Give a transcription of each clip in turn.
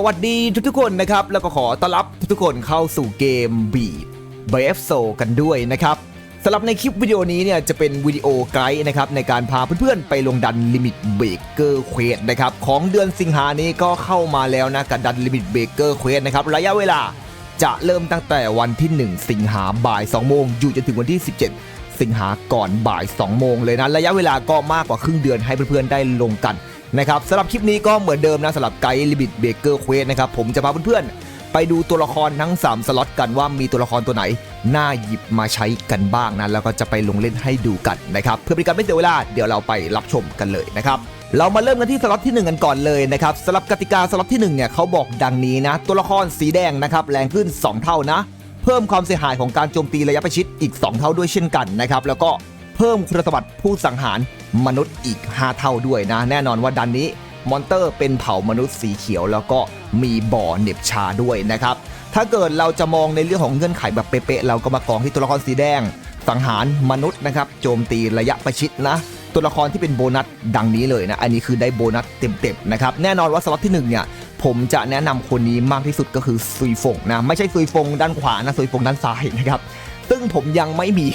สวัสดีทุกๆคนนะครับ แล้วก็ขอต้อนรับทุกๆคนเข้าสู่เกมบีบ b f s o กันด้วยนะครับสำหรับในคลิปวิดีโอนี้เนี่ยจะเป็นวิดีโอไกด์นะครับในการพาเพื่อนๆไปลงดันลิมิตเบรกเกอร์เควสนะครับของเดือนสิงหานี้ก็เข้ามาแล้วนะกับดันลิมิตเบรกเกอร์เควสนะครับระยะเวลาจะเริ่มตั้งแต่วันที่ 1 สิงหาบ่าย2โมงอยู่จนถึงวันที่ 17 สิงหาก่อนบ่าย2โมงเลยนะระยะเวลาก็มากกว่าครึ่งเดือนให้เพื่อนๆได้ลงกัน นะครับสำหรับคลิปนี้ก็เหมือนเดิมนะสำหรับไกด์ลิมิตเบเกอร์เควสนะครับผมจะพาเพื่อนๆ ไปดูตัวละครทั้ง 3 สล็อตกันว่ามีตัวละครตัวไหน น่าหยิบมาใช้กันบ้างนะแล้วก็จะไปลงเล่นให้ดูกันนะครับเพื่อเป็นการไม่เสียเวลาเดี๋ยวเราไปรับชมกันเลยนะครับเรามาเริ่มกันที่สล็อตที่ 1 กันก่อนเลยนะครับสำหรับกติกาสล็อตที่1เนี่ยเขาบอกดังนี้นะ ตัวละครสีแดงนะครับแรงขึ้น 2 เท่านะ เพิ่มความเสียหายของการโจมตีระยะประชิดอีก 2 เท่าด้วยเช่นกันนะครับแล้วก็ เพิ่มคุณสมบัติผู้สังหารมนุษย์อีก 5 เท่าด้วยนะ แน่นอนว่าดันนี้มอนเตอร์เป็นเผ่ามนุษย์สีเขียว แล้วก็มีบ่อเน็บชาด้วยนะครับ ถ้าเกิดเราจะมองในเรื่องของเงื่อนไขแบบเป๊ะๆเราก็มากองที่ตัวละครสีแดง สังหารมนุษย์นะครับโจมตีระยะประชิดนะตัวละครที่เป็นโบนัสดังนี้เลยนะ อันนี้คือได้โบนัสเต็มๆนะครับ แน่นอนว่าสล็อตที่1เนี่ยผมจะแนะนำคนนี้มากที่สุดก็คือซุยฟงนะ ไม่ใช่ซุยฟงด้านขวานะซุยฟงด้านซ้ายนะครับ ซึ่งผมยังไม่มี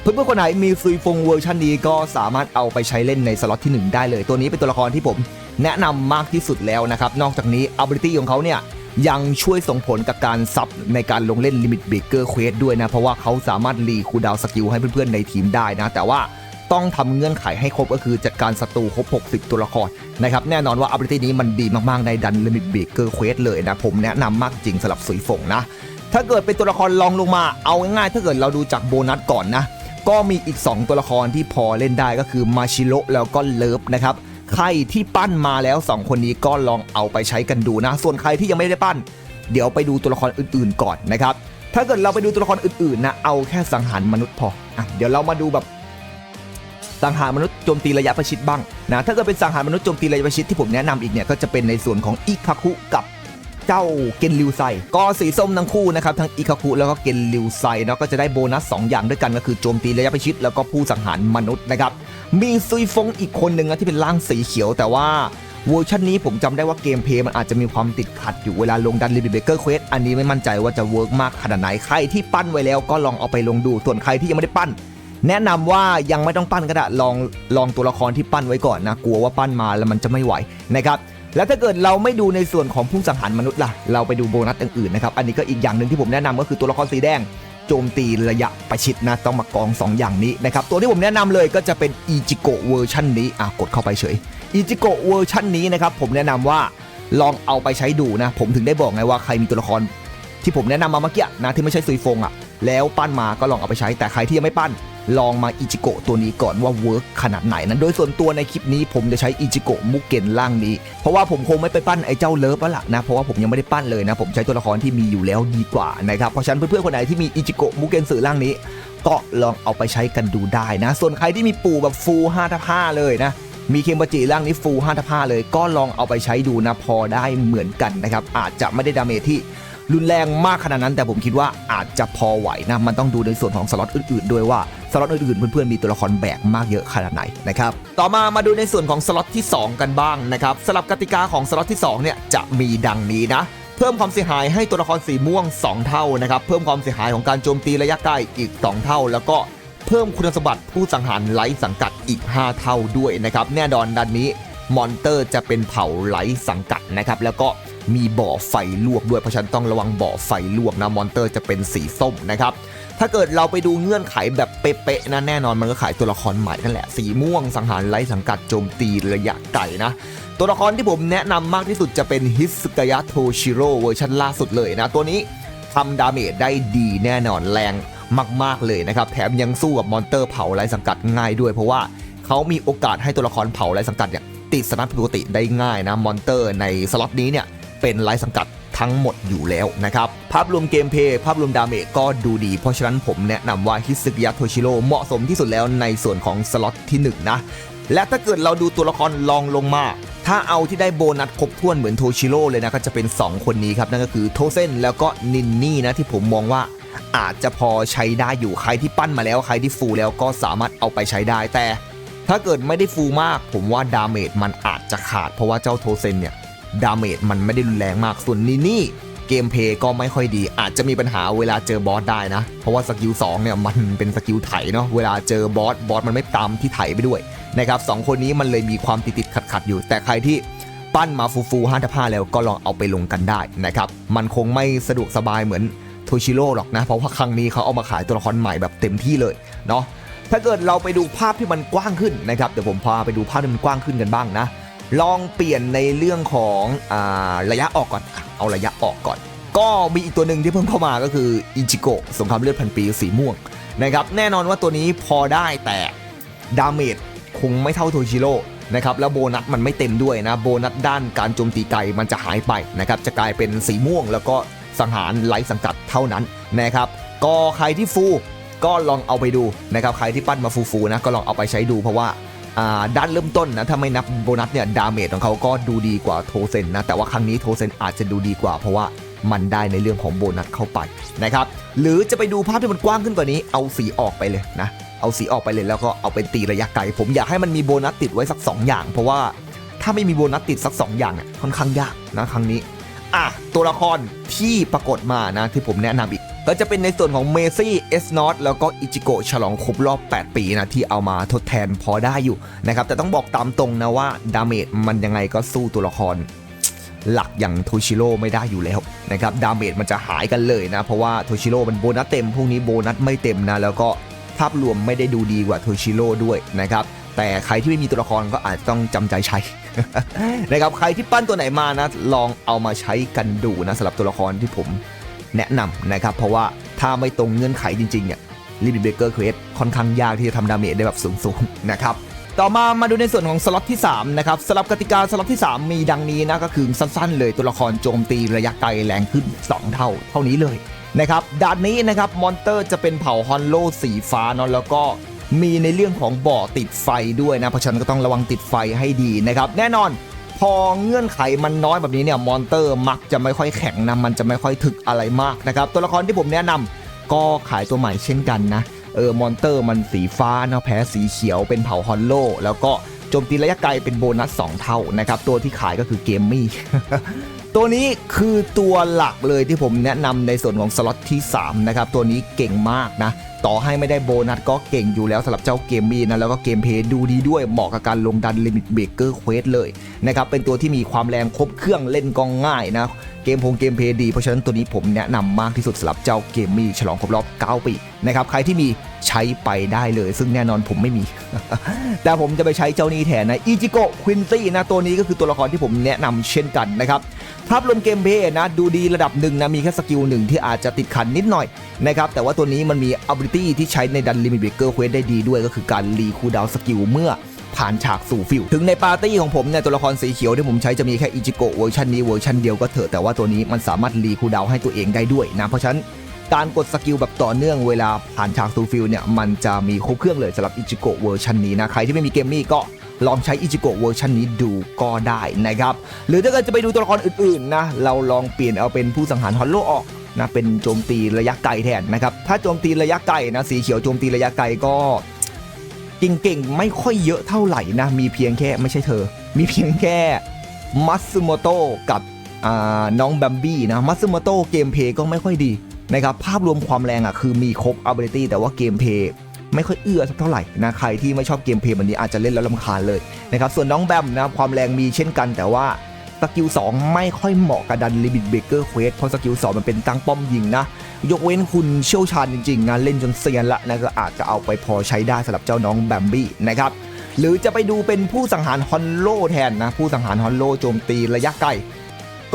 เพื่อนๆคนไหนมีซุยฟงเวอร์ชันนี้ก็สามารถเอาไปใช้เล่นในสล็อตที่ 1 ได้เลย ตัวนี้เป็นตัวละครที่ผมแนะนำมากที่สุดแล้วนะครับ นอกจากนี้ ability ของเขาเนี่ยยังช่วยส่งผลกับการซับในการลงเล่น Limit Breaker Quest ด้วยนะ เพราะว่าเขาสามารถรีคูดาวสกิลให้เพื่อนๆในทีมได้นะ แต่ว่าต้องทำเงื่อนไขให้ครบก็คือจัดการศัตรูครบ 60 ตัวละครนะครับ แน่นอนว่า ability นี้มันดีมากๆ ในดัน Limit Breaker Quest เลยนะ ผมแนะนำมากจริงสำหรับสุยฝงนะ ถ้าเกิดเป็นตัวละครรองลงมา เอาง่ายๆถ้าเกิดเราดูจากโบนัสก่อนนะ ก็มีอีก 2 ตัวละครที่พอเล่นได้ก็คือมาชิโร่แล้วก็เลิฟนะครับใครที่ปั้นมาแล้ว 2 คนนี้ก็ลองเอาไปใช้กันดูนะ ส่วนใครที่ยังไม่ได้ปั้น เดี๋ยวไปดูตัวละครอื่นๆก่อนนะครับ ถ้าเกิดเราไปดูตัวละครอื่นๆนะ เอาแค่สังหารมนุษย์พออะเดี๋ยวเรามาดูแบบสังหารมนุษย์โจมตีระยะประชิดบ้างนะ ถ้าเกิดเป็นสังหารมนุษย์โจมตีระยะประชิดที่ผมแนะนำอีกเนี่ยก็จะเป็นในส่วนของอิคาคุกับ เจ้าเกนริวไซก็สีส้มทั้งคู่นะครับทั้งอิคาคุแล้วก็เกนริวไซเนาะก็จะได้โบนัส 2 อย่างด้วยกันก็คือโจมตีระยะประชิดแล้วก็ผู้สังหารมนุษย์นะครับมีซุยฟงอีกคนหนึ่งนะที่เป็นร่างสีเขียว แต่ว่าเวอร์ชันนี้ผมจำได้ว่าเกมเพลย์มันอาจจะมีความติดขัดอยู่เวลาลงดันลิมิเบเกอร์เควสอันนี้ไม่มั่นใจว่าจะเวิร์กมากขนาดไหนใครที่ปั้นไว้แล้วก็ลองเอาไปลงดูส่วนใครที่ยังไม่ได้ปั้น แนะนำว่ายังไม่ต้องปั้นก็ได้ลองลองตัวละครที่ปั้นไว้ก่อนนะกลัวว่าปั้นมาแล้วมันจะไม่ไหวนะครับ แล้วถ้าเกิดเราไม่ดูในส่วนของผู้สังหารมนุษย์ล่ะ เราไปดูโบนัสอื่นๆนะครับ อันนี้ก็อีกอย่างหนึ่งที่ผมแนะนำก็คือตัวละครสีแดงโจมตีระยะประชิดนะ ต้องมากอง 2 อย่างนี้นะครับ ตัวที่ผมแนะนำเลยก็จะเป็นอีจิโกเวอร์ชันนี้อะกดเข้าไปเฉยอีจิโกเวอร์ชันนี้นะครับผมแนะนำว่าลองเอาไปใช้ดูนะ ผมถึงได้บอกไงว่าใครมีตัวละครที่ผมแนะนำมาเมื่อกี้นะที่ไม่ใช่ซุยฟงอะแล้วปั้นมาก็ลองเอาไปใช้แต่ใครที่ยังไม่ปั้น ลองมาอิจิโกะตัวนี้ก่อนว่าเวิร์กขนาดไหนนั้น โดยส่วนตัวในคลิปนี้ผมจะใช้อิจิโกะมุกเกนล่างนี้ เพราะว่าผมคงไม่ไปปั้นไอ้เจ้าเลิฟแล้วล่ะนะ เพราะว่าผมยังไม่ได้ปั้นเลยนะ ผมใช้ตัวละครที่มีอยู่แล้วดีกว่านะครับ เพราะฉะนั้นเพื่อนๆคนไหนที่มีอิจิโกะมุกเกนสื่อล่างนี้ ก็ลองเอาไปใช้กันดูได้นะ ส่วนใครที่มีปูแบบฟูห้าทับห้าเลยนะมีเคมบจิร่างนี้ฟูห้าทับห้าเลย ก็ลองเอาไปใช้ดูนะพอได้เหมือนกันนะครับอาจจะไม่ได้ดาเมจที่ รุนแรงมากขนาดนั้น แต่ผมคิดว่าอาจจะพอไหวนะ มันต้องดูในส่วนของสล็อตอื่นๆ ด้วยว่าสล็อตอื่นๆ เพื่อนๆ มีตัวละครแบกมากเยอะขนาดไหนนะครับ ต่อมามาดูในส่วนของสล็อตที่ 2 กันบ้างนะครับสลับกติกาของสล็อตที่2เนี่ยจะมีดังนี้นะเพิ่มความเสียหายให้ตัวละครสีม่วง 2 เท่านะครับ เพิ่มความเสียหายของการโจมตีระยะใกล้อีก 2 เท่า แล้วก็เพิ่มคุณสมบัติผู้สังหารไร้สังกัดอีก 5 เท่าด้วยนะครับ แน่นอนดันนี้มอนเตอร์จะเป็นเผ่าไร้สังกัดนะครับ แล้วก็ มีบ่อไฟลวกด้วยเพราะฉะนันต้องระวังบ่อไฟลวกนะมอนเตอร์จะเป็นสีส้มนะครับถ้าเกิดเราไปดูเงื่อนไขแบบเป๊ะๆนะแน่นอนมันก็ขายตัวละครใหม่นั่นแหละ สีม่วงสังหารไร้สังกัดโจมตีระยะไกลนะ ตัวละครที่ผมแนะนำมากที่สุดจะเป็นฮิสกายะโทชิโร่เวอร์ชันล่าสุดเลยนะ ตัวนี้ทำดาเมจได้ดีแน่นอนแรงมากๆเลยนะครับ แถมยังสู้กับมอนเตอร์เผาไร้สังกัดง่ายด้วย เพราะว่าเขามีโอกาสให้ตัวละครเผาไร้สังกัดเนี่ยติดสนับปกติได้ง่ายนะมอนเตอร์ในสล็อตนี้เนี่ย เป็นไร้สังกัดทั้งหมดอยู่แล้วนะครับ ภาพรวมเกมเพย์ภาพรวมดาเมจก็ดูดี เพราะฉะนั้นผมแนะนำว่าฮิสึกยะโทชิโร่เหมาะสมที่สุดแล้วในส่วนของสล็อตที่ 1 นะ และถ้าเกิดเราดูตัวละครลองลงมา ถ้าเอาที่ได้โบนัสครบถ้วนเหมือนโทชิโร่เลยนะ ก็จะเป็น 2 คนนี้ครับ นั่นก็คือโทเซนแล้วก็นินนี่นะที่ผมมองว่าอาจจะพอใช้ได้อยู่ใครที่ปั้นมาแล้วใครที่ฟูลแล้วก็สามารถเอาไปใช้ได้แต่ ถ้าเกิดไม่ได้ฟูลมาก ผมว่าดาเมจมันอาจจะขาด เพราะว่าเจ้าโทเซนเนี่ย ดาเมจมันไม่ได้รุนแรงมากส่วนนี่นี่เกมเพย์ก็ไม่ค่อยดี อาจจะมีปัญหาเวลาเจอบอสได้นะ เพราะว่าสกิล2เนี่ยมันเป็นสกิลไถเนาะเวลาเจอบอสบอสมันไม่ตามที่ไถไปด้วยนะครับสองคนนี้มันเลยมีความติดติดขัดขัดอยู่ แต่ใครที่ปั้นมาฟูฟูห้าผ้าแล้วก็ลองเอาไปลงกันได้นะครับมันคงไม่สะดวกสบายเหมือนโทชิโร่หรอกนะ เพราะว่าครั้งนี้เขาเอามาขายตัวละครใหม่แบบเต็มที่เลยเนาะถ้าเกิดเราไปดูภาพที่มันกว้างขึ้นนะครับเดี๋ยวผมพาไปดูภาพที่มันกว้างขึ้นกันบ้างนะ ลองเปลี่ยนในเรื่องของอาระยะออกก่อนอะเอาระยะออกก่อน ก็มีอีกตัวหนึ่งที่เพิ่งเข้ามาก็คืออิจิโกะสงครามเลือดพันปีสีม่วงนะครับแน่นอนว่าตัวนี้พอได้แต่ดาเมจคงไม่เท่าโทชิโร่นะครับแล้วโบนัสมันไม่เต็มด้วยนะโบนัสด้านการโจมตีไกลมันจะหายไปนะครับจะกลายเป็นสีม่วง แล้วก็สังหารไร้สังกัดเท่านั้นนะครับก็ใครที่ฟูก็ลองเอาไปดูนะครับใครที่ปั้นมาฟูๆนะก็ลองเอาไปใช้ดูเพราะว่า ด้านเริ่มต้นนะถ้าไม่นับโบนัสเนี่ยดาเมจของเขาก็ดูดีกว่าโทเซนนะแต่ว่าครั้งนี้โทเซนอาจจะดูดีกว่าเพราะว่ามันได้ในเรื่องของโบนัสเข้าไปนะครับหรือจะไปดูภาพที่มันกว้างขึ้นกว่านี้เอาสีออกไปเลยนะเอาสีออกไปเลยแล้วก็เอาไปตีระยะไกลผมอยากให้มันมีโบนัสติดไว้สัก 2 อย่าง เพราะว่าถ้าไม่มีโบนัสติดสัก 2 อย่างเนี่ยค่อนข้างยากนะครั้งนี้อะตัวละครที่ปรากฏมานะที่ผมแนะนำอีก ก็จะเป็นในส่วนของเมซี่เอสนอตแล้วก็อิจิโกะฉลองครบรอบ 8 ปีนะที่เอามาทดแทนพอได้อยู่นะครับแต่ต้องบอกตามตรงนะว่าดาเมจมันยังไงก็สู้ตัวละครหลักอย่างโทชิโร่ไม่ได้อยู่แล้วนะครับดาเมจมันจะหายกันเลยนะ เพราะว่าโทชิโร่มันโบนัสเต็มพวกนี้โบนัสไม่เต็มนะ แล้วก็ภาพรวมไม่ได้ดูดีกว่าโทชิโร่ด้วยนะครับแต่ใครที่ไม่มีตัวละครก็อาจต้องจำใจใช้นะครับใครที่ปั้นตัวไหนมานะ ลองเอามาใช้กันดูนะสำหรับตัวละครที่ผม แนะนำนะครับ เพราะว่าถ้าไม่ตรงเงื่อนไขจริงๆเนี่ยลิมิตเบเกอร์เควสค่อนข้างยากที่จะทำดาเมจได้แบบสูงๆนะครับต่อมามาดูในส่วนของสล็อตที่ 3 นะครับสำหรับกติกาสล็อตที่ 3 มีดังนี้นะก็คือสั้นๆ เลยตัวละครโจมตีระยะไกลแรงขึ้น 2 เท่า เท่านี้เลยนะครับด่านนี้นะครับมอนเตอร์จะเป็นเผ่าฮอนโลสีฟ้าเนาะแล้วก็มีในเรื่องของบ่อติดไฟด้วยนะเพราะฉะนั้นก็ต้องระวังติดไฟให้ดีนะครับ แน่นอน พอเงื่อนไขมันน้อยแบบนี้เนี่ยมอนเตอร์มักจะไม่ค่อยแข็งนะมันจะไม่ค่อยถึกอะไรมากนะครับตัวละครที่ผมแนะนำก็ขายตัวใหม่เช่นกันนะเออมอนเตอร์มันสีฟ้าเนาะแพ้สีเขียวเป็นเผ่าฮอนโลแล้วก็โจมตีระยะไกลเป็นโบนัส 2 เท่านะครับตัวที่ขายก็คือเกมมี่ตัวนี้คือตัวหลักเลยที่ผมแนะนำในส่วนของสล็อตที่ 3 นะครับ ตัวนี้เก่งมากนะต่อให้ไม่ได้โบนัสก็เก่งอยู่แล้วสำหรับเจ้าเกมมี่นะแล้วก็เกมเพย์ดูดีด้วยเหมาะกับการลงดันลิมิตเบรกเกอร์เควสเลยนะครับเป็นตัวที่มีความแรงครบเครื่องเล่นกองง่ายนะเกมพงเกมเพย์ดีเพราะฉะนั้นตัวนี้ผมแนะนำมากที่สุดสำหรับเจ้าเกมมี่ฉลองครบรอบ 9 ปีนะครับใครที่มีใช้ไปได้เลย ซึ่งแน่นอนผมไม่มี แต่ผมจะไปใช้เจ้านี้แทนนะอิจิโกะควินซี่นะตัวนี้ก็คือตัวละครที่ผมแนะนำเช่นกันนะครับภาพรวมเกมเพย์นะดูดีระดับหนึ่งนะมีแค่สกิลหนึ่งที่อาจจะติดขันนิดหน่อยนะครับแต่ว่าตัวนี้มันมี ability ที่ใช้ในดันลิมิตเบเกอร์เควสได้ดีด้วยก็คือการรีคูดาวสกิลเมื่อผ่านฉากสู่ฟิลถึงในปาร์ตี้ของผมเนี่ยตัวละครสีเขียวที่ผมใช้จะมีแค่อิจิโกะเวอร์ชันนี้เวอร์ชันเดียวก็เถอะแต่ว่าตัวนี้มันสามารถรีคูดาวให้ตัวเองได้ด้วยนะเพราะฉะนั้นการกดสกิลแบบต่อเนื่องเวลาผ่านฉากสู่ฟิลเนี่ยมันจะมีครบเครื่องเลยสำหรับอิจิโกะเวอร์ชันนี้นะใครที่ไม่มีเกมมี่ก็ลองใช้อิจิโกะเวอร์ชันนี้ดูก็ได้นะครับหรือถ้าเกิดจะไปดูตัวละครอื่นๆนะเราลองเปลี่ยนเอาเป็นผู้สังหารฮอลโลออก นะเป็นโจมตีระยะไกลแทนนะครับถ้าโจมตีระยะไกลนะสีเขียวโจมตีระยะไกลก็เก่งๆไม่ค่อยเยอะเท่าไหร่นะมีเพียงแค่ไม่ใช่เธอ มีเพียงแค่มัตสึโมโตะกับน้องแบมบี้นะมัตสึโมโตะเกมเพย์ก็ไม่ค่อยดีนะครับภาพรวมความแรงอะคือมีครบ ability แต่ว่าเกมเพย์ไม่ค่อยเอื้อสักเท่าไหร่นะใครที่ไม่ชอบเกมเพลย์แบบนี้อาจจะเล่นแล้วลำคาญเลยนะครับส่วนน้องแบมนะความแรงมีเช่นกันแต่ว่า สกิล2ไม่ค่อยเหมาะกับดันลิมิตเบเกอร์เควสเพราะสกิล2มันเป็นตั้งป้อมยิงนะ ยกเว้นคุณเชี่ยวชาญจริงๆ งานเล่นจนเซียนละนะก็อาจจะเอาไปพอใช้ได้สำหรับเจ้าน้องแบมบี้นะครับ หรือจะไปดูเป็นผู้สังหารฮอนโลแทนนะ ผู้สังหารฮอนโลโจมตีระยะไกล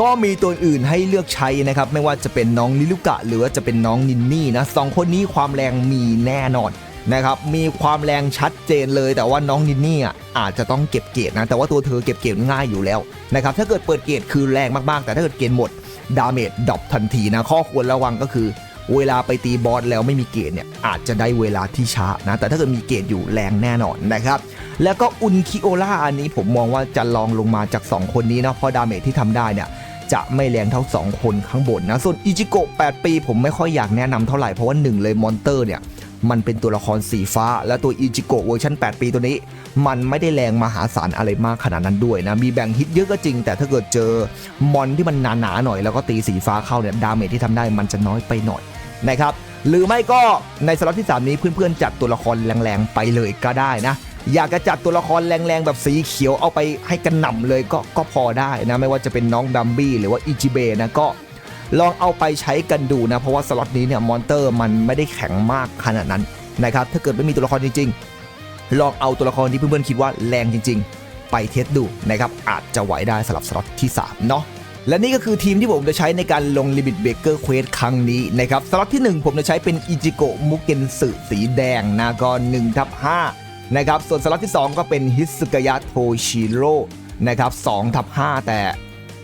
ก็มีตัวอื่นให้เลือกใช้นะครับ ไม่ว่าจะเป็นน้องลิลุกะ หรือว่าจะเป็นน้องนินนี่นะสองคนนี้ความแรงมีแน่นอน นะครับมีความแรงชัดเจนเลย แต่ว่าน้องนินนี่อะอาจจะต้องเก็บเกรดนะแต่ว่าตัวเธอเก็บเกรดง่ายอยู่แล้วนะครับถ้าเกิดเปิดเกรดคือแรงมากๆ แต่ถ้าเกิดเกรดหมดดาเมจดรอปทันทีนะข้อควรระวังก็คือ เวลาไปตีบอสแล้วไม่มีเกรดเนี่ยอาจจะได้เวลาที่ช้านะแต่ถ้าเกิดมีเกรดอยู่แรงแน่นอนนะครับแล้วก็อุนคิโอล่าอันนี้ผมมองว่าจะลองลงมาจาก 2 คนนี้นะเพราะดาเมจที่ทำได้เนี่ยจะไม่แรงเท่า 2 คนข้างบนนะส่วนอิจิโกะ8ปี ผมไม่ค่อยอยากแนะนำเท่าไหร่เพราะว่า1เลยมอนเตอร์เนี่ย มันเป็นตัวละครสีฟ้า และตัวอิจิโกะเวอร์ชัน8 ปีตัวนี้ มันไม่ได้แรงมหาศาลอะไรมากขนาดนั้นด้วยนะ มีแบ่งฮิตเยอะก็จริง แต่ถ้าเกิดเจอมอนที่มันหนาๆหน่อยแล้วก็ตีสีฟ้าเข้าเนี่ยดาเมจที่ทำได้มันจะน้อยไปหน่อยนะครับหรือไม่ก็ในสล็อตที่ 3 นี้เพื่อนๆจัดตัวละครแรงๆไปเลยก็ได้นะอยากจะจัดตัวละครแรงๆ แบบสีเขียวเอาไปให้กระหน่ำเลยก็ก็พอได้นะ ไม่ว่าจะเป็นน้องดัมบี้หรือว่าอิจิเบนะก็ ลองเอาไปใช้กันดูนะ เพราะว่าสล็อตนี้เนี่ยมอนเตอร์มันไม่ได้แข็งมากขนาดนั้นนะครับถ้าเกิดไม่มีตัวละครจริง ๆ ลองเอาตัวละครที่เพื่อนๆคิดว่าแรงจริง ๆ ไปเทสดูนะครับอาจจะไหวได้สำหรับสล็อตที่3เนาะและนี่ก็คือทีมที่ผมจะใช้ในการลงลิมิตเบเกอร์เควสครั้งนี้นะครับสล็อตที่ 1 ผมจะใช้เป็นอิจิโกะมุเกนสึสีแดงนะก็1ทับ5นะครับส่วนสล็อตที่ 2 ก็เป็นฮิสุกยะโทชิโร่นะครับ2ทับ5แต่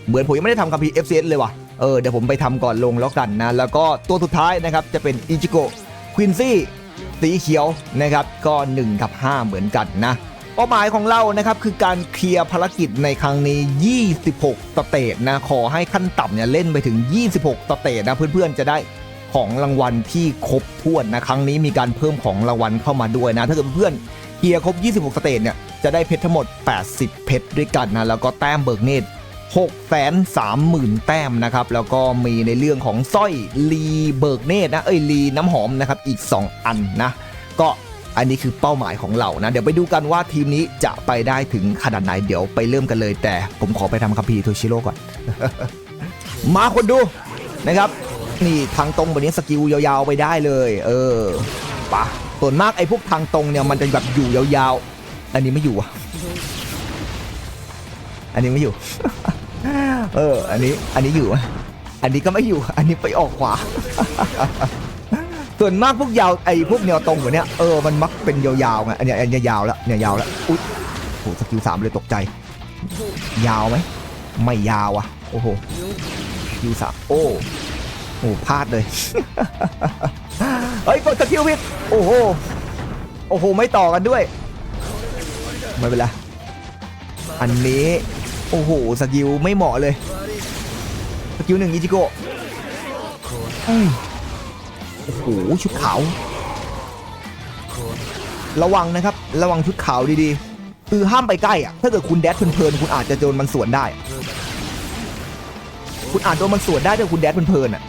เหมือนผมยังไม่ได้ทำคัมภีร์ FCS เลยว่ะ เออเดี๋ยวผมไปทำก่อนลงแล้วกันนะ แล้วก็ตัวสุดท้ายนะครับจะเป็นอิจิโกะควินซี่สีเขียวนะครับก็1ทับ5 เหมือนกันนะเป้าหมายของเรานะครับคือการเคลียร์ภารกิจในครั้งนี้ 26 สเตจนะขอให้ขั้นต่ำเนี่ยเล่นไปถึง 26 สเตจนะเพื่อนๆจะได้ของรางวัลที่ครบถ้วนนะครั้งนี้มีการเพิ่มของรางวัลเข้ามาด้วยนะ ถ้าเกิดเพื่อนๆเคลียร์ครบ 26 สเตจเนี่ยจะได้เพชรทั้งหมด 80 เพชรด้วยกันนะแล้วก็แต้มเบิกเนตร 6 3 0 0 0 0 แต้มนะครับ แล้วก็มีในเรื่องของสร้อยลีเบิร์กเนตนะ เอ้ยลีน้ำหอมนะครับ อีก 2 อันนะ ก็อันนี้คือเป้าหมายของเรานะ เดี๋ยวไปดูกันว่าทีมนี้จะไปได้ถึงขนาดไหน เดี๋ยวไปเริ่มกันเลย แต่ผมขอไปทำคัมภีร์โทชิโร่ก่อน มาคนดูนะครับ นี่ทางตรงแบบนี้สกิลยาวๆไปได้เลย เออปะส่วนมากไอ้พวกทางตรงเนี่ยมันจะแบบอยู่ยาวๆ อันนี้ไม่อยู่อะอันนี้ไม่อยู่ เออ อันนี้ อันนี้อยู่อะอันนี้ก็ไม่อยู่ อันนี้ไปออกขวา ส่วนมากพวกยาวไอ้พวกแนวตรงแบบเนี้ย เออ มันมักเป็นยาวๆไง อันเนี้ยอันเนี้ยยาวแล้วเนี่ยยาวแล้วอุ๊ยโหสกิลสามเลยตกใจ ยาวไหม ไม่ยาวอะ โอ้โหสกิลสามโอ้โอ้พลาดเลย เฮ้ยกดสกิลผิดโอ้โห โอ้โห ไม่ต่อกันด้วย ไม่เป็นไร อันนี้ โอ้โหสกิลไม่เหมาะเลยสกิลหนึ่งอิจิโกะโอ้โหชุดขาว ระวังนะครับ ระวังชุดขาวดีๆ คือห้ามไปใกล้อะถ้าเกิดคุณแดดเพลินๆคุณอาจจะโดนมันสวนได้ คุณอาจโดนมันสวนได้ถ้าคุณแดดเพลินๆอะ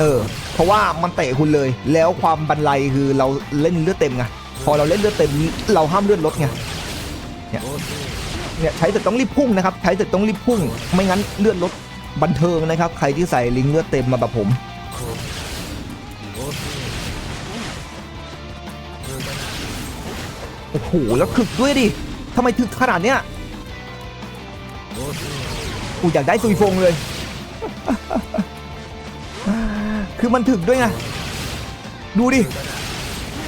เออ เพราะว่ามันเตะคุณเลย แล้วความบันไลคือเราเล่นเลือดเต็มไง พอเราเล่นเลือดเต็มเราห้ามเลือดลดไง เนี่ย เนี่ยใช้แต่ต้องรีบพุ่งนะครับใช้แต่ต้องรีบพุ่ง ไม่งั้นเลือดลดบันเทิงนะครับ ใครที่ใส่ลิงเลือดเต็มมาแบบผมโอ้โหแล้วถึกด้วยดิทำไมถึกขนาดเนี้ยกูอยากได้ซุยฟงเลย คือมันถึกด้วยไงดูดิ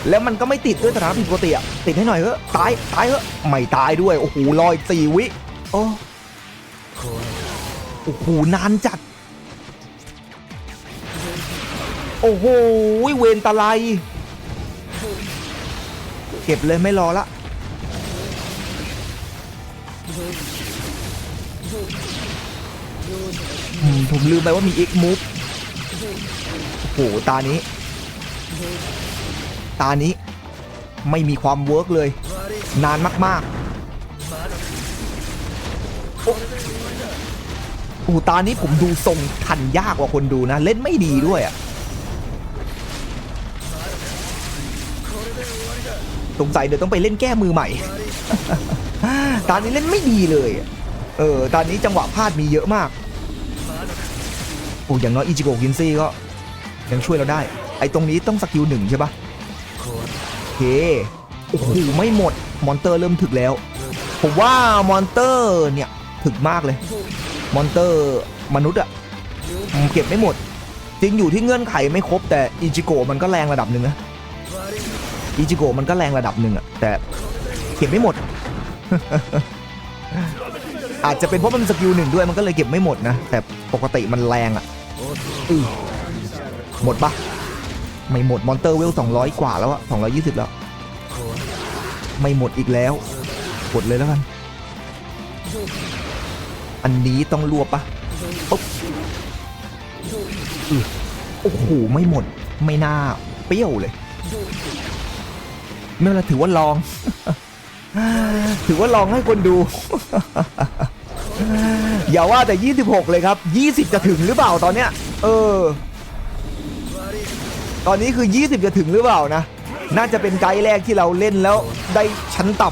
แล้วมันก็ไม่ติดด้วยสถานผิดปกติอะติดให้หน่อยเถอะตายตายเถอะไม่ตายด้วยโอ้โหลอยสี่วิโอ้โอ้โหนานจัด โอ้โหเวนตะไลเก็บเลยไม่รอละผมลืมไปว่ามี X move โอ้โห ตานี้ ตานี้ไม่มีความเวิร์กเลย นานมากๆโอ้ตานี้ผมดูทรงทันยากกว่าคนดูนะ เล่นไม่ดีด้วยอะสงสัยเดี๋ยวต้องไปเล่นแก้มือใหม่ตอนนี้เล่นไม่ดีเลย เออ ตอนนี้จังหวะพลาดมีเยอะมากโอ้อย่างน้อยอิจิโกะกินซี่ก็ยังช่วยเราได้ ไอ้ตรงนี้ต้องสกิลหนึ่งใช่ปะ โอเค โอ้โห ไม่หมด มอนเตอร์เริ่มถึกแล้ว ผมว่ามอนเตอร์เนี่ยถึกมากเลย มอนเตอร์มนุษย์อะเก็บไม่หมด จริงอยู่ที่เงื่อนไขไม่ครบ แต่อิจิโกะมันก็แรงระดับหนึ่งนะอิจิโกะมันก็แรงระดับหนึ่งอะแต่เก็บไม่หมด อาจจะเป็นเพราะมันสกิลหนึ่งด้วยมันก็เลยเก็บไม่หมดนะ แต่ปกติมันแรงอะหมดปะ ไม่หมดมอนเตอร์เวล200 กว่าแล้วอะ220 แล้ว ไม่หมดอีกแล้วกดเลยแล้วกัน อันนี้ต้องรวบปะปุ๊บโอ้โห ไม่หมด ไม่น่า เปรี้ยวเลย ไม่เป็นไรถือว่าลอง ถือว่าลองให้คนดู อย่าว่าแต่ 26 เลยครับ 20 จะถึงหรือเปล่าตอนเนี้ย เออ ตอนนี้คือ 20 จะถึงหรือเปล่านะ น่าจะเป็นไกด์แรกที่เราเล่นแล้วได้ชั้นต่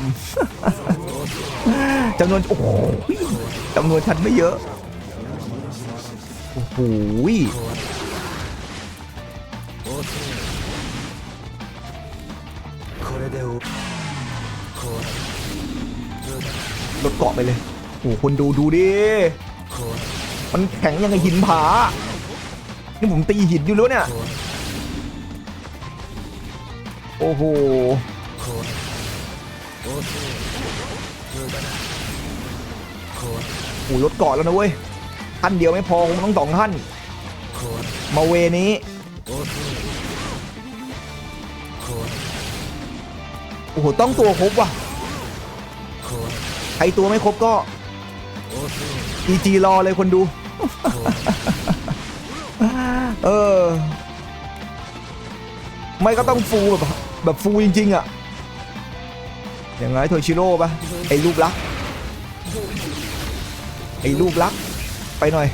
ำ จำนวน โอ้โหจำนวนชั้นไม่เยอะ โอ้โหรถเกาะไปเลย โอ้โหคนดูดูดิ มันแข็งยังไงหินผา นี่ผมตีหินอยู่แล้วเนี่ย โอ้โหโอ้ยรถเกาะแล้วนะเว้ยท่านเดียวไม่พอคงต้องสองท่านมาเวนี้โอ้โห ต้องตัวครบว่ะใครตัวไม่ครบก็ EG รอเลยคนดู เออ ไม่ก็ต้องฟูแบบแบบฟูจริงๆอะอย่างไรโทชิโร่ปะไอ้รูปลักไอ้รูปลักไปหน่อย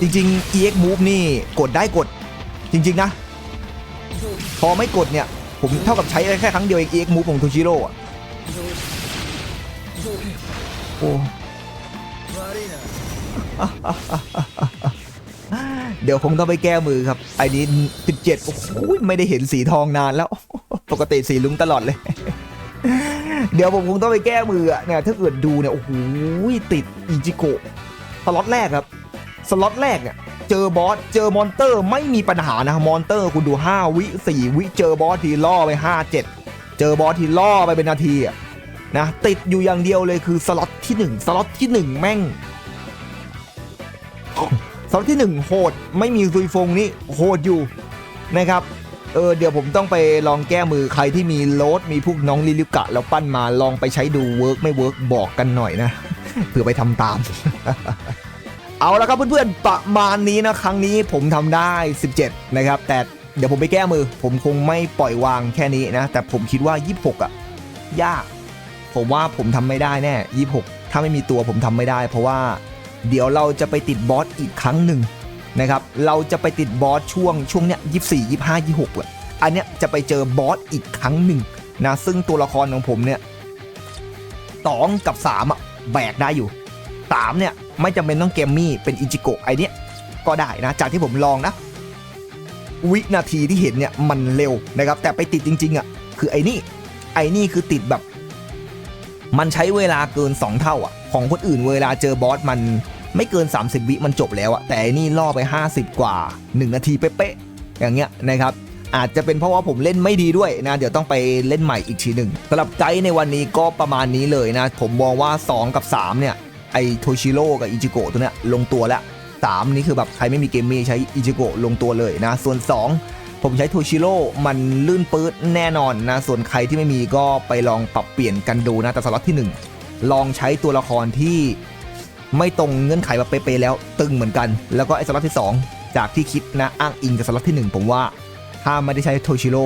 จริงๆ EX Move นี่กดได้กดจริง ๆ นะ พอไม่กดเนี่ย ผมเท่ากับใช้แค่ครั้งเดียวเอง EX Move ของโทชิโร่อะโอ้ เดี๋ยวคงต้องไปแก้มือครับไอ้นี้ 17 โอ้โหไม่ได้เห็นสีทองนานแล้ว ปกติสีลุ้งตลอดเลย เดี๋ยวผมคงต้องไปแก้มืออะเนี่ยถ้าเกิดดูเนี่ย โอ้โหติดอิจิโกะสล็อตแรกครับ สล็อตแรกเนี่ยเจอบอส เจอมอนเตอร์ไม่มีปัญหานะมอนเตอร์คุณดู 5 วิ 4 วิเจอบอสทีล่อไป 5 7 เจอบอสทีล่อไปเป็นนาทีอะนะติดอยู่อย่างเดียวเลยคือสล็อตที่ 1 สล็อตที่ 1 แม่ง สล็อตที่ 1 โหดไม่มีซุยฟงนี่โหดอยู่นะครับเออเดี๋ยวผมต้องไปลองแก้มือใครที่มีโลดมีพวกน้องลิลิกะแล้วปั้นมาลองไปใช้ดูเวิร์กไม่เวิร์กบอกกันหน่อยนะเผื่อไปทำตาม เอาละครับเพื่อนๆประมาณนี้นะครั้งนี้ผมทำได้ 17 นะครับ แต่เดี๋ยวผมไปแก้มือ ผมคงไม่ปล่อยวางแค่นี้นะ แต่ผมคิดว่า 26 อะ ยาก ผมว่าผมทำไม่ได้แน่ 26 ถ้าไม่มีตัวผมทำไม่ได้ เพราะว่า เดี๋ยวเราจะไปติดบอสอีกครั้งหนึ่งนะครับเราจะไปติดบอสช่วงช่วงเนี้ย24 25 26อะอันเนี้ยจะไปเจอบอสอีกครั้งหนึ่งนะซึ่งตัวละครของผมเนี่ยสองกับ3อะแบกได้อยู่3เนี่ยไม่จำเป็นต้องเกมมี่เป็นอิจิโกะไอเนี้ยก็ได้นะจากที่ผมลองนะ วินาทีที่เห็นเนี่ยมันเร็วนะครับแต่ไปติดจริงๆอะคือไอ้นี่ไอ้นี่คือติดแบบ มันใช้เวลาเกิน 2 เท่าอะ ของคนอื่นเวลาเจอบอสมันไม่เกิน 30 วิมันจบแล้วอะ แต่นี่ล่อไป 50 กว่า 1 นาทีเป๊ะๆอย่างเงี้ยนะครับอาจจะเป็นเพราะว่าผมเล่นไม่ดีด้วยนะ เดี๋ยวต้องไปเล่นใหม่อีกทีหนึ่งสำหรับไกด์ในวันนี้ก็ประมาณนี้เลยนะ ผมมองว่า 2 กับ 3 เนี่ย ไอโทชิโร่กับอิจิโกะตัวเนี้ยลงตัวแล้ว 3 นี่คือแบบใครไม่มีเกมมี่ใช้อิจิโกะลงตัวเลยนะ ส่วน 2 ผมใช้โทชิโร่มันลื่นปื๊ดแน่นอนนะ ส่วนใครที่ไม่มีก็ไปลองปรับเปลี่ยนกันดูนะ แต่สล็อตที่ 1 ลองใช้ตัวละครที่ไม่ตรงเงื่อนไขแบบเป๊ะๆแล้วตึงเหมือนกัน แล้วก็ไอ้สล็อตที่ 2 จากที่คิดนะอ้างอิงกับสล็อตที่ 1 ผมว่าถ้าไม่ได้ใช้โทชิโร่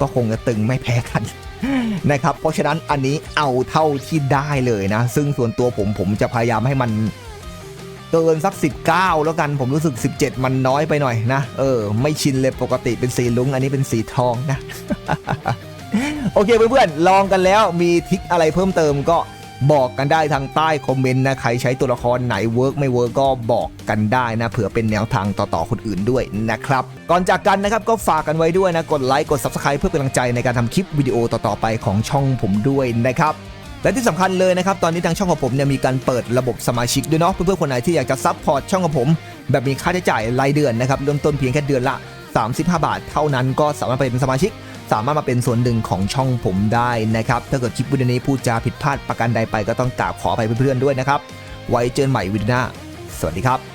ก็คงจะตึงไม่แพ้กันนะครับ เพราะฉะนั้นอันนี้เอาเท่าที่ได้เลยนะ ซึ่งส่วนตัวผมผมจะพยายามให้มัน เกินสัก 19 แล้วกันผมรู้สึก 17 มันน้อยไปหน่อยนะ เออ ไม่ชินเลยปกติเป็นสีลุง อันนี้เป็นสีทองนะ โอเคเพื่อนๆ ลองกันแล้วมีทิคอะไรเพิ่มเติมก็บอกกันได้ทางใต้คอมเมนต์นะ ใครใช้ตัวละครไหนเวิร์กไม่เวิร์กก็บอกกันได้นะ เผื่อเป็นแนวทางต่อๆคนอื่นด้วยนะครับ ก่อนจากกันนะครับก็ฝากกันไว้ด้วยนะ กดไลค์กด Subscribe เพื่อเป็นกำลังใจในการทำคลิปวิดีโอต่อๆไปของช่องผมด้วยนะครับ และที่สำคัญเลยนะครับ ตอนนี้ทางช่องของผมเนี่ยมีการเปิดระบบสมาชิกด้วยเนาะเพื่อนๆคนไหนที่อยากจะซัพพอร์ตช่องของผม แบบมีค่าใช้จ่ายรายเดือนนะครับเริ่มต้นเพียงแค่เดือนละ 35 บาท เท่านั้นก็สามารถไปเป็นสมาชิก สามารถมาเป็นส่วนหนึ่งของช่องผมได้นะครับถ้าเกิดคลิปวิดีโอนี้พูดจาผิดพลาดประการใดไปก็ต้องกราบขออภัยเพื่อนๆด้วยนะครับไว้เจอกันใหม่วิดีโอหน้าสวัสดีครับ